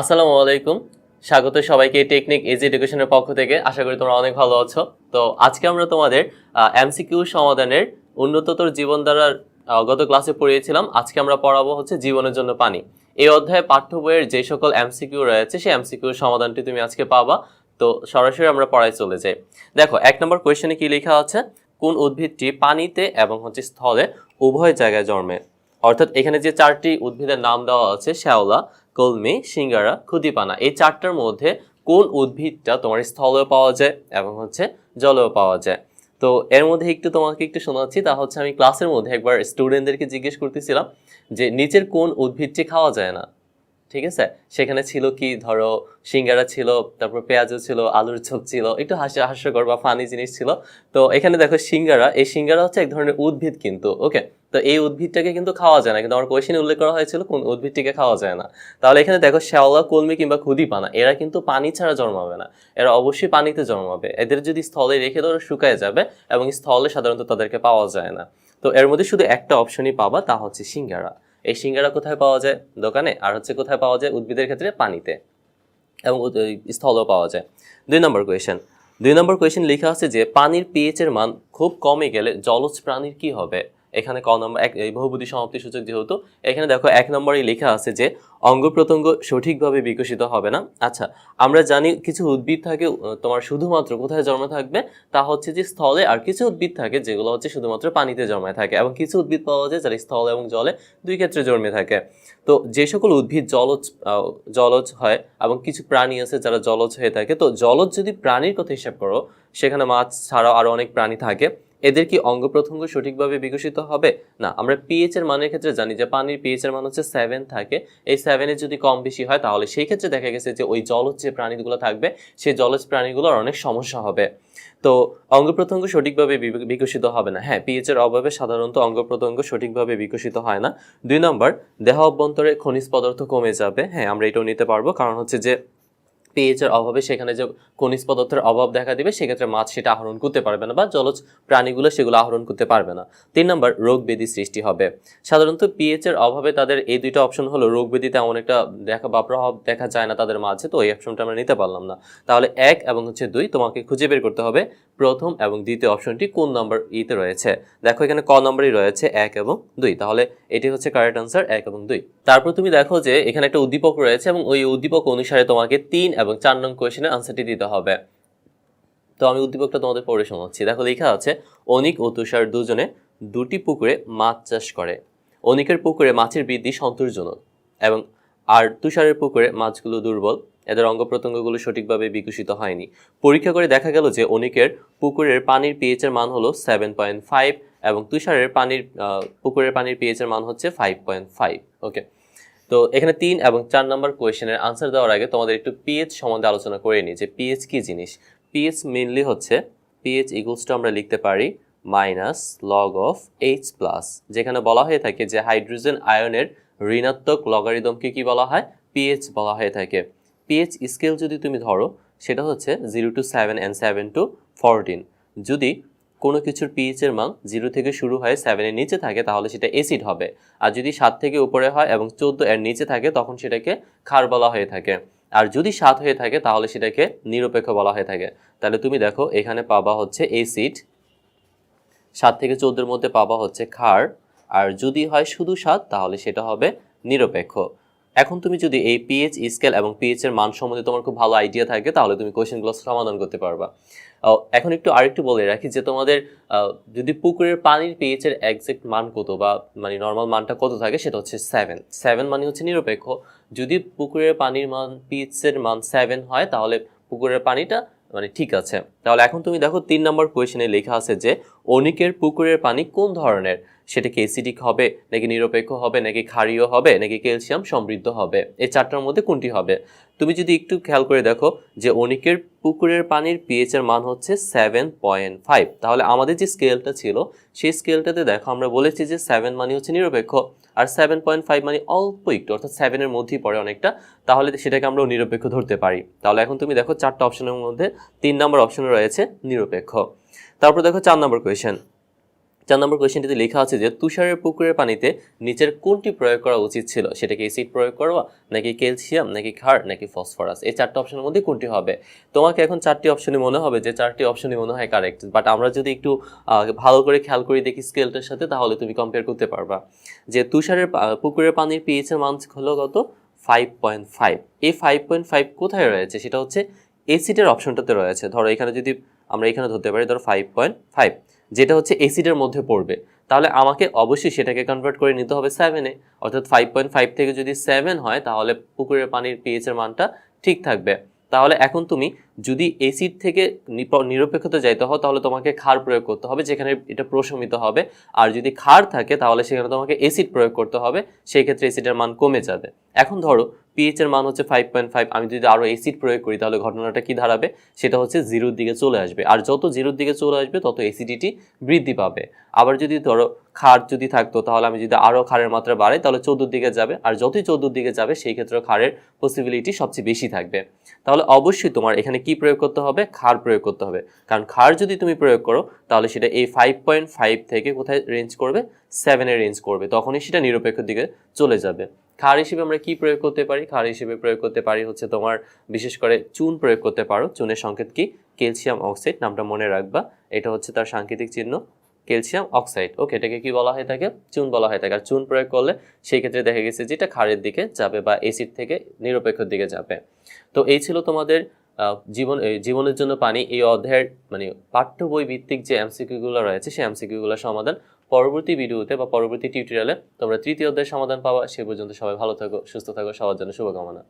আসসালামু আলাইকুম। স্বাগত সবাইকে টেকনিক এজি এডুকেশনের পক্ষ থেকে। আশা করি তোমরা অনেক ভালো আছো। তো আজকে আমরা তোমাদের এমসিকিউ সমাধানের উন্নততর জীবন গত ক্লাসে পড়িয়েছিলাম। আজকে আমরা পড়াবো হচ্ছে জীবনের জন্য পানি। এই অধ্যায়ে পাঠ্য বইয়ের যে সকল এমসিকিউ রয়েছে, সেই এমসিকিউ সমাধানটি তুমি আজকে পাবা। তো সরাসরি আমরা পড়ায় চলে যাই। দেখো, এক নম্বর কোয়েশ্চেনে কি লেখা আছে? কোন উদ্ভিদটি পানিতে এবং হচ্ছে স্থলে উভয় জায়গায় জন্মে? অর্থাৎ এখানে যে চারটি উদ্ভিদের নাম দেওয়া আছে, শ্যাওলা কলমি, সিঙ্গারা খুদিপানা এই চারটার মধ্যে কোন উদ্ভিদটা তোমার স্থলেও পাওয়া যায় এবং হচ্ছে জলেও পাওয়া যায়? তো এর মধ্যে একটু তোমাকে একটু শোনাচ্ছি, তা হচ্ছে আমি ক্লাসের মধ্যে একবার স্টুডেন্টদেরকে জিজ্ঞেস করতেছিলাম যে নিচের কোন উদ্ভিদটি খাওয়া যায় না? ঠিক আছে? সেখানে ছিল কি? ধরো সিঙ্গারা ছিল, তারপর পেঁয়াজও ছিল, আলুর চপ ছিল, একটু হাস্য, হাস্যকর বা ফানি জিনিস ছিল। তো এখানে দেখো সিঙ্গারা, এই সিঙ্গারা হচ্ছে এক ধরনের উদ্ভিদ কিন্তু ওকে তো এই উদ্ভিদটাকে কিন্তু খাওয়া যায় না। কিন্তু আমার কোয়েশনে উল্লেখ করা হয়েছিল, কোন উদ্ভিদটিকে খাওয়া যায় না। তাহলে এখানে দেখো শ্যাওলা, কলমি কিংবা খুদিপানা এরা কিন্তু পানি ছাড়া জন্মাবে না। এরা অবশ্যই পানিতে জন্মাবে। এদের যদি স্থলে রেখে ধরো শুকায় যাবে এবং স্থলে সাধারণত তাদেরকে পাওয়া যায় না। তো এর মধ্যে শুধু একটা অপশনই পাবা, তা হচ্ছে সিঙ্গারা। এই সিঙ্গারা কোথায় পাওয়া যায়? দোকানে। আর হচ্ছে কোথায় পাওয়া যায়? উদ্ভিদের ক্ষেত্রে পানিতে। এবং স্থলও পাওয়া যায়। দুই নম্বর কোয়েশন দুই নম্বর কোয়েশন লেখা আছে যে, পানির পিএইচের মান খুব কমে গেলে জলজ প্রাণীর কি হবে? এখানে ক নম্বর এক, এই বহুবুদ্ধি সমাপ্তি সূচক যেহেতু, এখানে দেখো এক নম্বরেই লেখা আছে যে, অঙ্গ প্রত্যঙ্গ সঠিকভাবে বিকশিত হবে না। আচ্ছা আমরা জানি কিছু উদ্ভিদ থাকে তোমার শুধুমাত্র কোথায় জন্মে থাকবে? তা হচ্ছে যে স্থলে আর কিছু উদ্ভিদ থাকে যেগুলো হচ্ছে শুধুমাত্র পানিতে জন্মায় থাকে এবং কিছু উদ্ভিদ পাওয়া যায় যারা স্থলে এবং জলে দুই ক্ষেত্রে জন্মে থাকে। তো যে সকল উদ্ভিদ জলজ জলজ হয় এবং কিছু প্রাণী আছে যারা জলজ হয়ে থাকে, তো জলজ যদি প্রাণীর কথা হিসাব করো, সেখানে মাছ ছাড়াও আরও অনেক প্রাণী থাকে। এদের কি অঙ্গ প্রত্যঙ্গ সঠিকভাবে বিকশিত হবে? না, আমরা পিএইচ এর মানের ক্ষেত্রে জানি যে পানির পিএইচ এর মান হচ্ছে সেভেন থাকে। এই সেভেনের যদি কম বেশি হয়, তাহলে সেই ক্ষেত্রে দেখা গেছে যে ওই জলজ যে প্রাণীগুলো থাকবে, সেই জলজ প্রাণীগুলোর অনেক সমস্যা হবে। তো অঙ্গ প্রত্যঙ্গ সঠিকভাবে বিকশিত হবে না। হ্যাঁ পিএইচ এর অভাবে সাধারণত অঙ্গ প্রত্যঙ্গ সঠিকভাবে বিকশিত হয় না। দুই নম্বর, দেহ অভ্যন্তরে খনিজ পদার্থ কমে যাবে। হ্যাঁ আমরা এটাও নিতে পারব। কারণ হচ্ছে যে পিএইচ এর অভাবে সেখানে যে খনিজ পদার্থের অভাব দেখা দিবে, সেক্ষেত্রে মাছ সেটা আহরণ করতে পারবে না বা জলজ প্রাণীগুলো সেগুলো আহরণ করতে পারবে না। তিন নম্বর রোগ ব্যাধি সৃষ্টি হবে। সাধারণত পিএইচ এর অভাবে তাদের এই দুইটা অপশন হলো রোগ ব্যাধি তেমন একটা দেখা বা প্রভাব দেখা যায় না তাদের মাঝে, তো এই অপশনটা আমরা নিতে পারলাম না। তাহলে এক এবং হচ্ছে দুই তোমাকে খুঁজে বের করতে হবে প্রথম এবং দ্বিতীয় অপশনটি কোন নম্বর ইতে রয়েছে। দেখো এখানে ক নম্বরই রয়েছে এক এবং দুই। তাহলে এটি হচ্ছে কারেক্ট আনসার এক এবং দুই। তারপর তুমি দেখো যে এখানে একটা উদ্দীপক রয়েছে এবং ওই উদ্দীপক অনুসারে তোমাকে তিন এবং চার নং কোয়েশনের আনসারটি দিতে হবে। তো আমি উদ্দীপকটা তোমাদের পড়ে শোনাচ্ছি। দেখো লেখা আছে, অনিক ও তুষার দুজনে দুটি পুকুরে মাছ চাষ করে। অনিকের পুকুরে মাছের বৃদ্ধি সন্তোষজনক এবং আর তুষারের পুকুরে মাছগুলো দুর্বল। এদের অঙ্গ প্রত্যঙ্গগুলো সঠিকভাবে বিকশিত হয়নি। পরীক্ষা করে দেখা গেল যে অনিকের পুকুরের পানির পিএইচ এর মান হলো সেভেন পয়েন্ট ফাইভ এবং তুষারের পানির পুকুরের পানির পিএইচ এর মান হচ্ছে ফাইভ পয়েন্ট ফাইভ ওকে তো এখানে তিন এবং চার নম্বর কোয়েশনের আনসার দেওয়ার আগে তোমাদের একটু পিএইচ সম্বন্ধে আলোচনা করে নিই যে পিএইচ কি জিনিস? পিএইচ মেনলি হচ্ছে পিএইচ ইকুয়ালস টু আমরা লিখতে পারি minus log of H plus যেখানে বলা হয়ে থাকে যে হাইড্রোজেন আয়নের ঋণাত্মক লগারিদমকে কি বলা হয়? পিএইচ বলা হয়ে থাকে। পিএইচ স্কেল যদি তুমি ধরো, সেটা হচ্ছে zero to seven and seven to fourteen যদি কোনো কিছুর পিএইচের মান জিরো থেকে শুরু হয়ে সেভেনের নিচে থাকে, তাহলে সেটা এসিড হবে। আর যদি সাত থেকে উপরে হয় এবং চোদ্দ এর নিচে থাকে, তখন সেটাকে ক্ষার বলা হয়ে থাকে। আর যদি সাত হয়ে থাকে, তাহলে সেটাকে নিরপেক্ষ বলা হয়ে থাকে। তাহলে তুমি দেখো, এখানে পাবা হচ্ছে এসিড সাত থেকে চোদ্দের মধ্যে পাবা হচ্ছে ক্ষার। আর যদি হয় শুধু সাত, তাহলে সেটা হবে নিরপেক্ষ। এখন তুমি যদি এই পিএইচ স্কেল এবং পিএইচ এর মান সম্বন্ধে তোমার খুব ভালো আইডিয়া থাকে, তাহলে তুমি কোশ্চেনগুলো সমাধান করতে পারবা। এখন একটু আরেকটু বলে রাখি যে তোমাদের যদি পুকুরের পানির পিএইচ এর একজ্যাক্ট মান কত বা মানে নর্মাল মানটা কত থাকে, সেটা হচ্ছে সেভেন সেভেন মানে হচ্ছে নিরপেক্ষ। যদি পুকুরের পানির মান পিএইচ এর মান সেভেন হয়, তাহলে পুকুরের পানিটা মানে ঠিক আছে। তাহলে এখন তুমি দেখো তিন নম্বর কোয়েশনে লেখা আছে যে অনিকের পুকুরের পানি কোন ধরনের? সেটা কি হবে, নাকি নিরপেক্ষ হবে, নাকি ক্ষারীয় হবে, নাকি ক্যালসিয়াম সমৃদ্ধ হবে? এই চারটার মধ্যে কোনটি হবে? তুমি যদি একটু খেয়াল করে দেখো যে অনিকের পুকুরের পানির পিএইচ এর মান হচ্ছে সেভেন পয়েন্ট ফাইভ তাহলে আমাদের যে স্কেলটা ছিল, সেই স্কেলটাতে দেখো আমরা বলেছি যে সেভেন মানে হচ্ছে নিরপেক্ষ, আর সেভেন পয়েন্ট ফাইভ মানে অল্প একটু, অর্থাৎ সেভেনের মধ্যেই পড়ে অনেকটা। তাহলে সেটাকে আমরা নিরপেক্ষ ধরতে পারি। তাহলে এখন তুমি দেখো চারটা অপশনের মধ্যে তিন নম্বর অপশনে রয়েছে নিরপেক্ষ। তারপর দেখো চার নম্বর কোয়েশ্চেন চার নম্বর কোয়েশ্চেনটিতে লেখা আছে যে, তুষারের পুকুরের পানিতে নিচের কোনটি প্রয়োগ করা উচিত ছিল? সেটা কি অ্যাসিড প্রয়োগ করবা? নাকি ক্যালসিয়াম নাকি ক্ষার? নাকি ফসফরাস এই চারটি অপশনের মধ্যে কোনটি হবে? তোমাকে এখন চারটি অপশনই মনে হবে যে, চারটি অপশনই মনে হয় কারেক্ট বাট আমরা যদি একটু ভালো করে খেয়াল করে দেখি স্কেলটার সাথে, তাহলে তুমি কম্পেয়ার করতে পারবা। যে, তুষারের পুকুরের পানির পিএইচের মান হলো কত? ফাইভ পয়েন্ট ফাইভ এই ফাইভ পয়েন্ট ফাইভ কোথায় রয়েছে? সেটা হচ্ছে এসিডের অপশনটাতে রয়েছে। ধরো এখানে যদি আমরা এখানে ধরতে পারি, ধরো ফাইভ পয়েন্ট ফাইভ যেটা হচ্ছে এসিডের মধ্যে পড়বে। তাহলে আমাকে অবশ্যই সেটাকে কনভার্ট করে নিতে হবে সেভেনে অর্থাৎ ফাইভ পয়েন্ট ফাইভ থেকে যদি সেভেন হয়, তাহলে পুকুরের পানির পিএইচের মানটা ঠিক থাকবে। তাহলে এখন তুমি যদি এসিড থেকে নিরপেক্ষতা যাইতে হও, তাহলে তোমাকে ক্ষার প্রয়োগ করতে হবে, যেখানে এটা প্রশমিত হবে। আর যদি ক্ষার থাকে, তাহলে সেখানে তোমাকে এসিড প্রয়োগ করতে হবে, সেই ক্ষেত্রে এসিডের মান কমে যাবে। এখন ধরো পিএইচ এর মান হচ্ছে ফাইভ পয়েন্ট ফাইভ আমি যদি আরও এসিড প্রয়োগ করি, তাহলে ঘটনাটা কি দাঁড়াবে? সেটা হচ্ছে জিরোর দিকে চলে আসবে। আর যত জিরোর দিকে চলে আসবে, তত এসিডিটি বৃদ্ধি পাবে। আবার যদি ধরো খার যদি থাকতো, তাহলে আমি যদি আরও খারের মাত্রা বাড়াই, তাহলে চোদ্দোর দিকে যাবে। আর যতই চোদ্দোর দিকে যাবে, সেই ক্ষেত্রে খারের পসিবিলিটি সবচেয়ে বেশি থাকবে। তাহলে অবশ্যই তোমার এখানে কি প্রয়োগ করতে হবে? খার প্রয়োগ করতে হবে। কারণ খার যদি তুমি প্রয়োগ করো, তাহলে সেটা এই ফাইভ পয়েন্ট ফাইভ থেকে কোথায় রেঞ্জ করবে? সেভেনে রেঞ্জ করবে। তখনই সেটা নিরপেক্ষ দিকে চলে যাবে। ক্ষার হিসেবে আমরা কি প্রয়োগ করতে পারি? ক্ষার হিসেবে প্রয়োগ করতে পারি হচ্ছে তোমার, বিশেষ করে চুন প্রয়োগ করতে পারো। চুনের সংকেত কি? ক্যালসিয়াম অক্সাইড, নামটা মনে রাখবা। এটা হচ্ছে তার সাংকেতিক চিহ্ন, ক্যালসিয়াম অক্সাইড। ওকে, এটাকে কি বলা হয়ে থাকে চুন বলা হয়ে থাকে আর চুন প্রয়োগ করলে সেই ক্ষেত্রে দেখা গেছে যেটা ক্ষারের দিকে যাবে বা এসিড থেকে নিরপেক্ষর দিকে যাবে। তো এই ছিল তোমাদের জীবন জীবনের জন্য পানি। এই অধ্যায়ের মানে পাঠ্য বই ভিত্তিক যে এমসিকিউগুলো রয়েছে, সেই এমসিকিউগুলোর সমাধান পরবর্তী ভিডিওতে বা পরবর্তী টিউটোরিয়ালে তোমরা তৃতীয় অধ্যায়ের সমাধান পাওয়া সে পর্যন্ত সবাই ভালো থাকো, সুস্থ থাকো, সবার জন্য শুভকামনা।